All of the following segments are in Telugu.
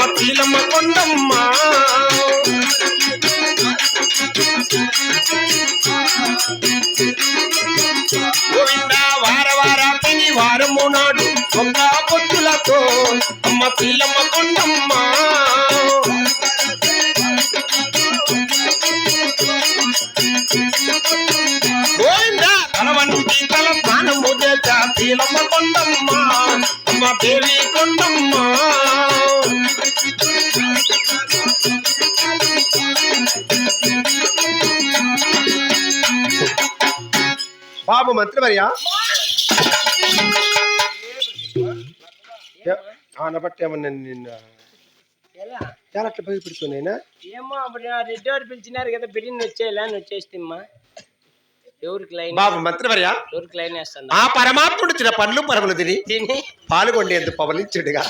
అమ్మ తీలమ్మ కొండమ్మ. గోవింద వార వార పని వారము నాడు ఒక పొత్తులతో. అమ్మ తీలమ్మ కొండమ్మ. గోవింద తల ప్రాణము చేత తీలమ్మ కొండమ్మ. అమ్మ దేవి కొండమ్మ. బాబు మంత్రివర్య? అనబట్టి ఏమన్నా నిన్న చాలా అట్లా భయపెడుతున్నాయినా ఏమో అప్పుడు ఆ రెడ్డి వారు పిలిచినారు కదా బిర్యానీ వచ్చేలా అని వచ్చేస్తమ్మా. ఎవరికి లైన్ బాబు మంత్రివర్య? ఎవరికి లైన్ వేస్తాను ఆ పరమాత్ముడు తిన పండ్లు పరములు తిని తిని? పాల్గొండేందుకు పవలించుడుగా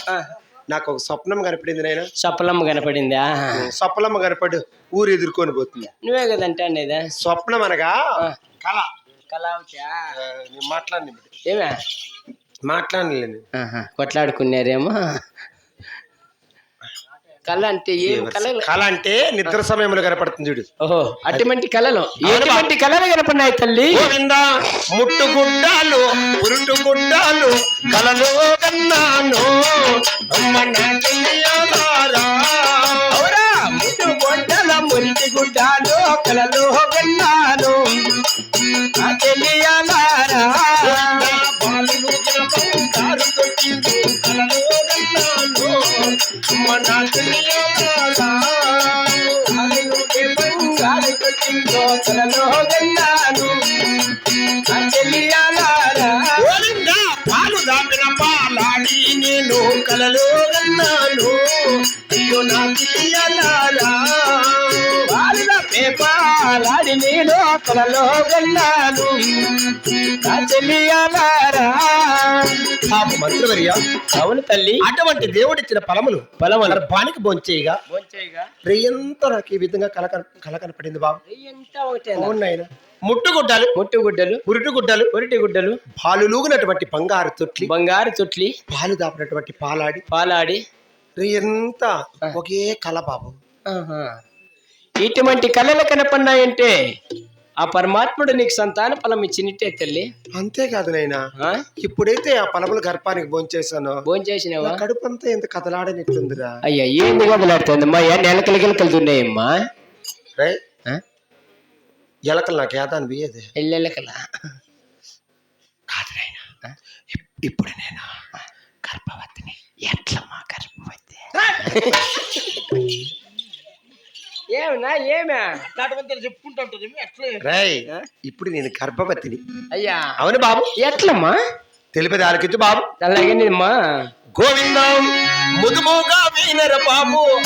నాకు ఒక స్వప్నం కనపడింది నాయన. సప్పలమ్మ కనపడిందా? స్వప్నమ్మ కనపడు ఊరు ఎదుర్కొని పోతుంది. నువ్వే కదంటే స్వప్నం అనగా. కళ. నేను మాట్లాడి ఏమే? మాట్లాడలేను ఆహా, కొట్లాడుకున్నారేమో. కళ అంటే ఏం కళలు? కళ అంటే నిద్ర సమయంలో కనపడుతుంది చూడు. ఓహో అటువంటి కళలు ఎటువంటి కళలు కనపడినాయి తల్లి? గోవింద ముట్టు గుడ్డాలు ఉరుటు గుడ్డాలు కలలో కన్నాను. ముట్టు గొడ్డల మురికి గుడ్డాలు కళలు విన్నాను ఆ తెలియాలారా గోవింద బాలులు బంగారు కలలో పాలు దాపిన పాలాడి నేను కలలో గన్నాను అయ్యో నా తెలియాలారా. పేపాలాడి నేను పాప మంత్రివర్య అవును తల్లి. అటువంటి దేవుడిచ్చిన ఫలములు పొలములు గర్భానికి బొంచేయగా భోంచేయగా. రెయ్యంతా నాకు ఈ విధంగా కల కల కనపడింది బాబు ఎంత ఒకటే అవును నాయన. ముట్టుగుడ్డలు ముట్టు గుడ్డలు ఉరుటుగుడ్డలు పొరిటి గుడ్డలు పాలులూగినటువంటి బంగారు తొట్లి బంగారు తొట్లి. పాలు దాపినటువంటి పాలాడి. పాలాడి. రెయ్యంతా ఒకే కల బాబు. ఆహా. ఇటువంటి కళలు కనపడినాయంటే ఆ పరమాత్ముడు నీకు సంతాన ఫలం ఇచ్చినట్టే తల్లి. అంతేకాదు నాయన. ఆ? ఇప్పుడైతే ఆ ఫలములు గర్భానికి బొంచేసానో భోంచేసినావా కడుపు అంతా ఎంత కదలాడనిట్టుందిరా. అయ్యా ఏంది వదిలేస్తుందమ్మా ఏ నెలకలు గిలకలు తున్నాయమ్మా రై? ఎలకలు నాకు ఏదా అనిపించేది ఎల్లెలకలా కాదు నాయన. ఇప్పుడు నేను? గర్భవతిని. ఎట్లమ్మా గర్భవతి? ఏమన్నా ఏమే? రై ఇప్పుడు నేను గర్భవతిని. అయ్యా. అవును బాబు? ఎట్లమ్మా? తెలిపేది ఆలకించు బాబు? అలాగే నేనమ్మా. గోవిందం ముదుముగా వీనర బాబు.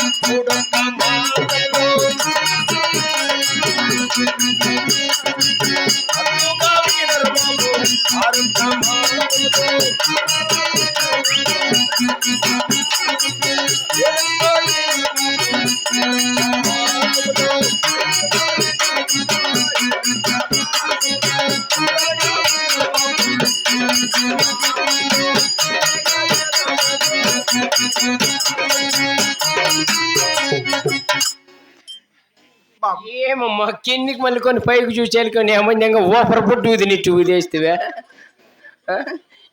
ఏమమ్మా కిందికి మళ్ళీ పైకి చూసి వెళ్ళుకొని ఏమైందంగా ఓపర పుట్టు ఊది నీట్టు ఊదేస్తావే?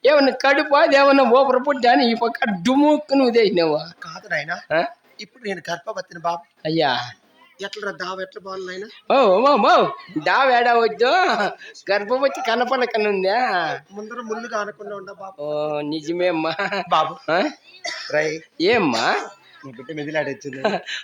ఏమన్నా కడుపు? అది ఏమన్నా ఓపర పుట్టు అని ఈ పక్క డుముక్కుని ఊదేసినావా కాదు నాయన? ఇప్పుడు నేను గర్భవతిని బాబు. అయ్యా. ఎట్లా దావ ఎట్లా బాగుంది నాయన? ఓ ఓ ఓ దా వేడా వద్దు? గర్భవతి కనపడకనుందా ముందర ముందుగా అనకుండా ఉండ బాబు. ఓ నిజమే అమ్మా బాబు? రై ఏమ్మా? బిడ్డ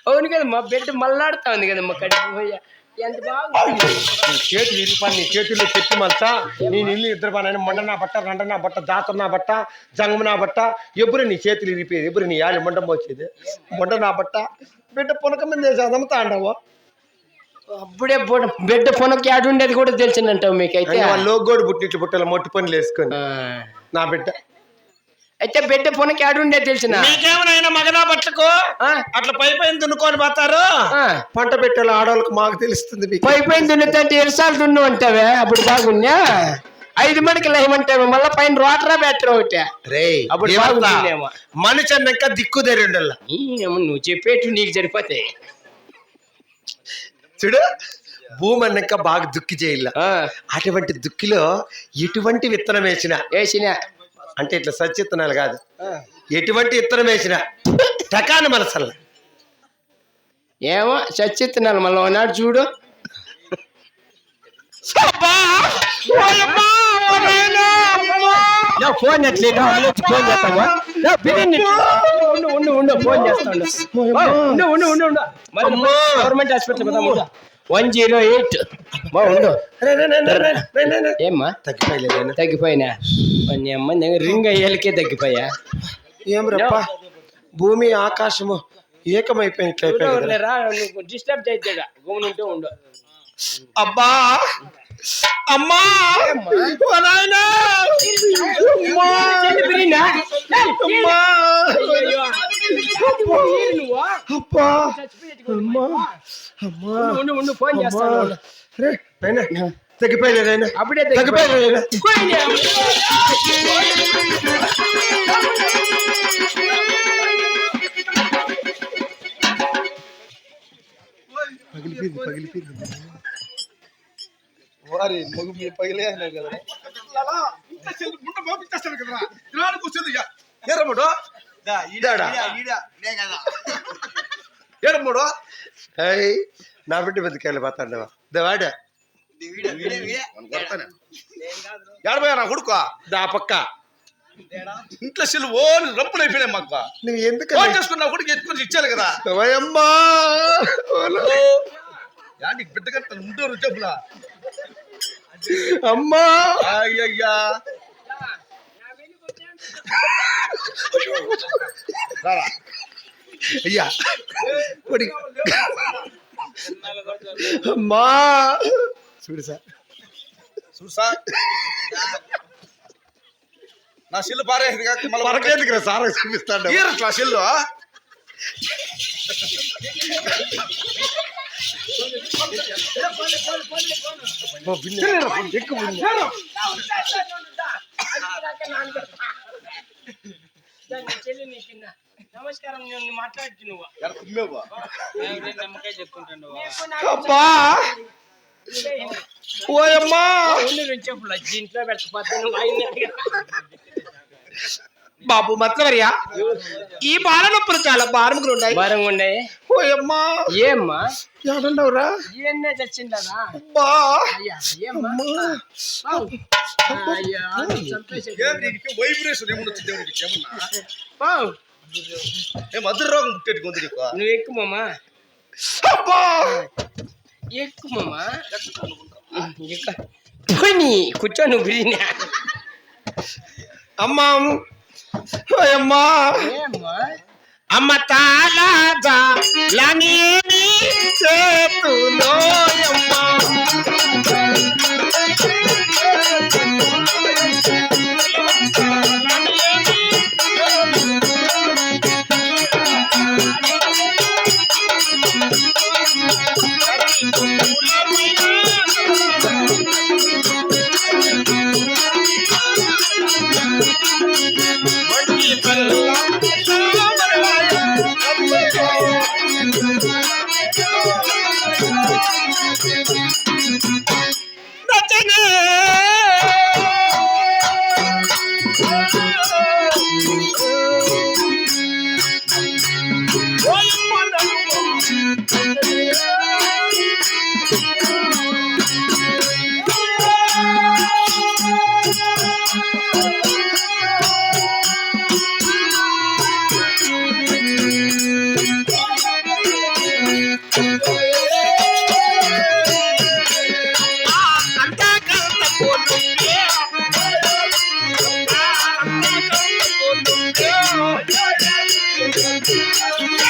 అవును కదా మా బిడ్డ మళ్ళాడుతా ఉంది కదమ్మా కడుపు పోయా. ఎంత బాగుంది. నీ చేతి విరిపాను నీ చేతుల్లో పెట్టి మల్తా నీ నీళ్ళు ఇద్దరు పని మొండ నా బట్ట రండ నా బట్ట దాత నా బట్ట జంగమ నా బట్ట. ఎప్పుడు నీ చేతులు ఇరిపోయేది ఎప్పుడు నీ యాలి మొండం వచ్చేది మొండ నా బట్ట. బిడ్డ పునక మీద వేసి అదమ్ముతా అంటావు? అప్పుడే బుడ- బిడ్డ పొనకి ఆడు ఉండేది కూడా తెలిసిందంటావు మీకైతే? లోగోడు పుట్టిట్లు పుట్టల మొట్టి పనులు వేసుకొని. నా బిడ్డ. అయితే బిడ్డ పొనకి ఆడు ఉండేది తెలిసిన. మీకేమైనా మగనా బట్టలకు? అట్లా పై పైన దున్నుకొని పోతారు? పంట పెట్టేలా ఆడవాళ్ళకి మాకు తెలుస్తుంది మీకు. పై పైన దున్నుతుంటే ఎరసాలు దున్ను అంటావే? అప్పుడు బాగున్నా ఐదు మడికి లేమంటే మళ్ళీ పైన రోటరా బ్యాటరీ ఒకటి. రే అప్పుడు? బాగుంటుందేమో. మనిషి అన్నాక దిక్కు ఏమో నువ్వు చెప్పేట్టు నీకు సరిపోతాయి. చూడు భూమి అన్నాక బాగా దుక్కి చేయాల అటువంటి దుక్కిలో ఎటువంటి విత్తనం వేసిన? వేసిన. అంటే ఇట్లా సచ్చిత్తనాలు కాదు. ఎటువంటి విత్తనం వేసిన టకాని మనసల్లా. ఏమో చచ్చిత్తున్నాను మళ్ళీ ఒకనాడు చూడు. నా ఫోన్ ఎట్లేదు ఫోన్ చేస్తావా? ఉండు ఫోన్. గవర్నమెంట్ హాస్పిటల్ కదా వన్ జీరో ఎయిట్. బా ఉండు రే, రే, రే, రే, రే, రే, రే, రే. ఏమ్మా? తగ్గిపోయలే నాయనా. తగ్గిపోయినా? అమ్మ దగ్గర రింగ్ అయ్యేలకే తగ్గిపోయా? ఏం రప్ప భూమి ఆకాశము ఏకమైపోయినట్లయిపోయి రా డిస్టర్బ్ చేద్దాడా గమ్మునుంటే ఉండు. అబ్బా అమ్మా ఓ నాయనా! అమ్మా! బిర్యానా అమ్మా! అబ్బా అమ్మా అమ్మా ఉండు ఉండు ఫోన్ చేస్తాను ఉండు. రే నాయనా తగ్గిపోయలే నాయనా అప్పుడే తగ్గిపోయలే నాయనా పోయినా. పగిలిపోయింది పగిలిపోయింది వారి మగు మీ పగిలే అన్నారు కదా. ఏరమ్ముడు ఇదాడా? ఏరమ్ముడు ఏయ్, నా బిడ్డ బతికాలి పోతాండవా వాడ. ఏడబోయా నా కొడుకు? దా పక్క. ఇంట్లో సెల్లు ఓని రంపులు అయిపోయినాయి మాకు. నువ్వు ఎందుకు ఫోన్ చేసుకుని నా కొడుకు ఎత్తుకొని ఇచ్చాను కదా. అమ్మా బిడ్డ కంటే ఉంటారు చెప్పులా అమ్మా! అయ్యయ్యా. అయ్యా! కొడి అమ్మా! చూడు సార్. చూడు సార్. నా సెల్లు పారేది కాక మళ్ళీ పరకేందుకు సార్? చూపిస్తాడు నా సెల్లు నమస్కారం నేను మాట్లాడుతున్నావు ఎక్కడ నమ్మకాయ చెప్పుకుంటాను ఓయమ్మా ఇంట్లో పెట్టకపోతే బాబు మత్లవర్యా ఈ బాల నొప్పులు చాలా భారంగా ఉన్నాయి. భారంగా ఉండే ఓయమ్మా. ఏమ్మా? ఏడున్నావురా చచ్చిందా అబ్బా. అయ్యా ఏమ్మా? అయ్యా సంతోషం వైబ్రేషన్ ఏమన్నా వచ్చింది దేవునికి? ఏమన్నా? ఏం మధుర రోగం నీకు? నువ్వు ఎక్కు మామా? అబ్బా. ఎక్కు మామా? ఎక్కు. పోనీ, కూర్చో నువ్వు బిర్యానీ అమ్మా అమ్మ తాలాజా లనేమి చేతులోయమ్మా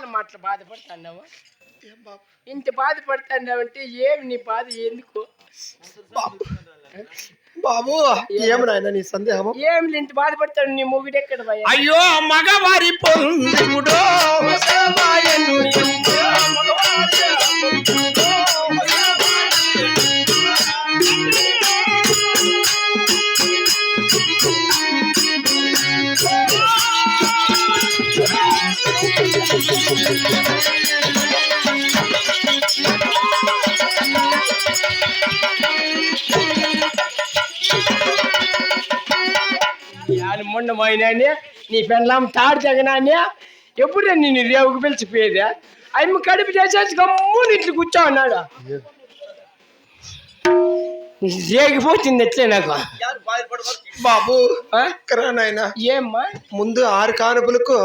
యాళ్ళ మాటలు బాధపడుతున్నావా? ఇంత బాధపడుతున్నావంటే ఏమి నీ బాధ ఎందుకు? బాబు ఏం నాయన నీ సందేహము? ఏమి ఇంత బాధపడతాడు నీ మొగుడు ఎక్కడ? అయ్యో మగవారి పొందుడు మొన్న పోయినానే నీ పెండ్లాం తాడు తగినానే ఎప్పుడే నిన్ను రేవుకు పిలిచిపోయేదా? అమ్మ కడుపు చేసేసి గమ్మున ఇట్లు కూర్చో అన్నాడు రేగిపోతుంది ఎట్లే నాకు. బాబు ఆ? కరా నాయన. ఏమ్మా? ముందు ఆరు కానుపులకు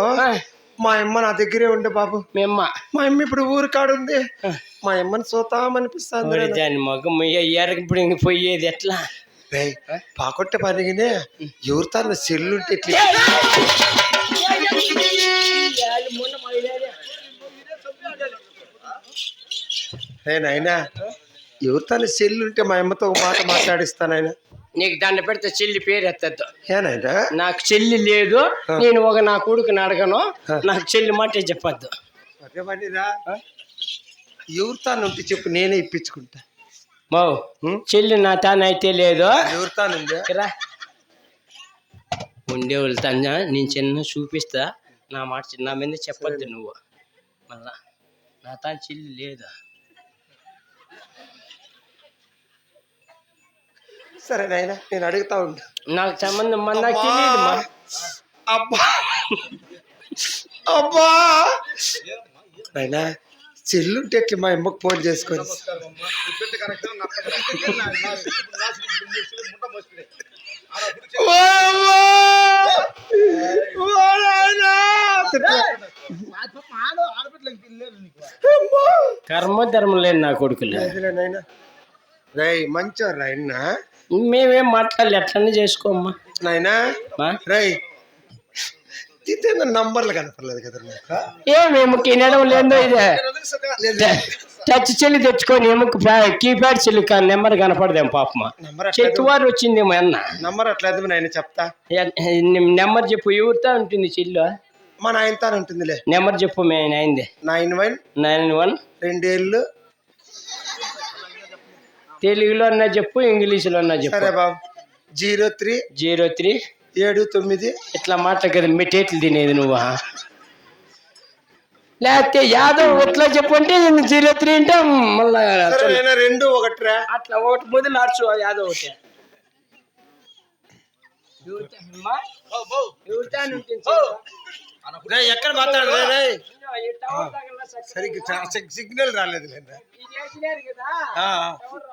మా అమ్మ నా దగ్గరే ఉండే బాబు. మేమ్మ మా అమ్మ ఇప్పుడు ఊరు కాడుంది మా అమ్మని చూతామనిపిస్తుంది దాని మగం ఎరగప్పుడు ఇంక పోయేది ఎట్లా? పాకొట్ట పనిగినే ఎవరు తన సెల్లుంటే ఇట్లా నాయనా ఎవరు తన సెల్లుంటే మా అమ్మతో ఒక మాట మాట్లాడిస్తానాయన నీకు దండ పెడితే చెల్లి పేరు ఎత్తద్దు. నాకు చెల్లి లేదు నేను ఒక నా కొడుకుని అడగను నాకు చెల్లి మాటే చెప్పద్దు. అరే వాడిరా ఎవరు తాను ఉంటే చెప్పు నేనే ఇప్పించుకుంటా. మౌ చెల్లి నా తానైతే లేదు. ఎవరు తానుంది రా ఉండేవాళ్ళు తన్నా నేను చిన్న చూపిస్తా నా మాట చిన్న మీద చెప్పొద్దు నువ్వు. మళ్ళా. నా తాను చెల్లి లేదు. సరే నాయనా నేను అడుగుతా ఉంటా. నాకు సంబంధం మన నాకు తెలియదు మా. అబ్బా! అబ్బా! నాయనా చెల్లుంటే ఎట్లా మా అమ్మకు ఫోన్ చేసుకొని! కర్మ ధర్మం లేని నా కొడుకులు. మంచోరు నాయనా. మేమేం మాట్లాడలే ఎట్లనే చేసుకోమ్మా నాయనా మా నంబర్లు కనపడలేదు కదా నాకు ఏమేమి తినడం లేదో ఇదే. లేదు టచ్ చెల్లి తెచ్చుకొని ఎముక కీప్యాడ్ చెల్లి నెంబర్ కనపడదేం పాపమా నంబర్ అట్లా చెట్టువారు వచ్చిందేమో అన్న. నంబర్ అట్లేదు నాయన చెప్తా. నెంబర్ చెప్పు ఎవరితో ఉంటుంది చెల్లు మా నాయనతో ఉంటుందిలే. నెంబర్ చెప్పు మే అయింది. నైన్ వన్ నైన్ వన్ రెండేళ్ళు తెలుగులో అన్నా చెప్పు ఇంగ్లీష్లో అన్నా చెప్పు. సరే బాబు. Zero three. Zero three. ఏడు తొమ్మిది. ఇట్లా మాట కదా మెటేట్లు తినేది నువ్వు? లేకపోతే యాదవ్ ఇట్లా చెప్పు అంటే జీరో త్రీ అంటే మళ్ళా సరే రెండు ఒకటి రా. అట్లా ఒకటి మొదలు ఆర్చు యాదవ్ ఒకటి. ఎవరితో అమ్మా? ఎవరితో అని ఉంటుంది. చెప్పు. రేయ్, ఎక్కడ మాట్లాడు రేయ్, సరిగ్గా సిగ్నల్ రాలేదు లేదా వేసినారు కదా. ఆ, టవర్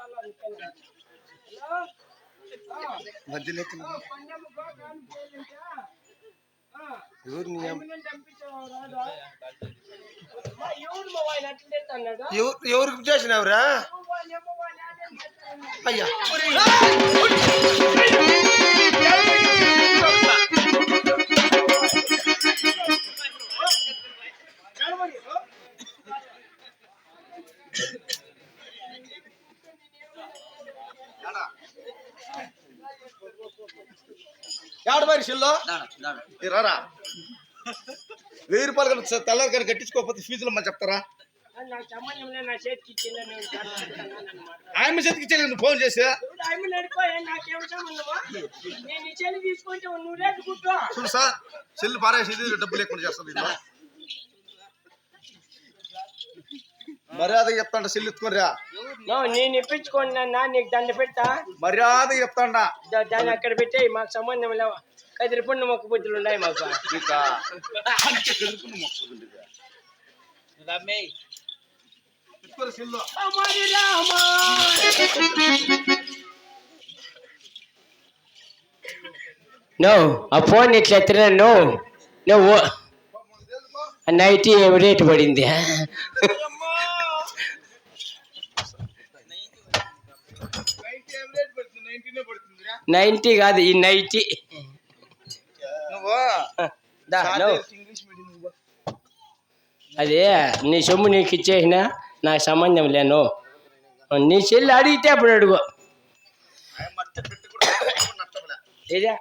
ఏడు మరి షిల్లో? రారా. వెయ్యి రూపాయలు కనుక తెల్లారి కానీ కట్టించుకోకపోతే ఫీజులు మళ్ళీ చెప్తారా? నా చేతికి ఇచ్చేది నువ్వు ఫోన్ చేసి? చూడు సార్ చెల్లి పారేసేది డబ్బు లేకుండా చేస్తుంది ఇది. మర్యాద చెప్తాండ చెల్లి ఎత్తుకోరా నో, నేను ఇప్పించుకోండి నాన్న నీకు దండ పెట్టా మర్యాద చెప్తాండ. దాన్ని అక్కడ పెట్టేయి మాకు సంబంధం లేవు. కదిరి పండు మొక్క బుద్ధులు ఉన్నాయి మాకు. నో ఆ ఫోన్ ఇట్లా ఎత్తినా నో. నువ్వు నైట్ రేటు పడింది? నైన్టీ కాదు ఈ నైటీ. అదే నీ సొమ్ము నీకు ఇచ్చేసిన నాకు సంబంధం లేను నీ. చెల్లి అడిగితే అప్పుడు అడుగు. ఇదే.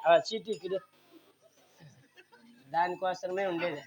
దానికోసమే ఉండేది.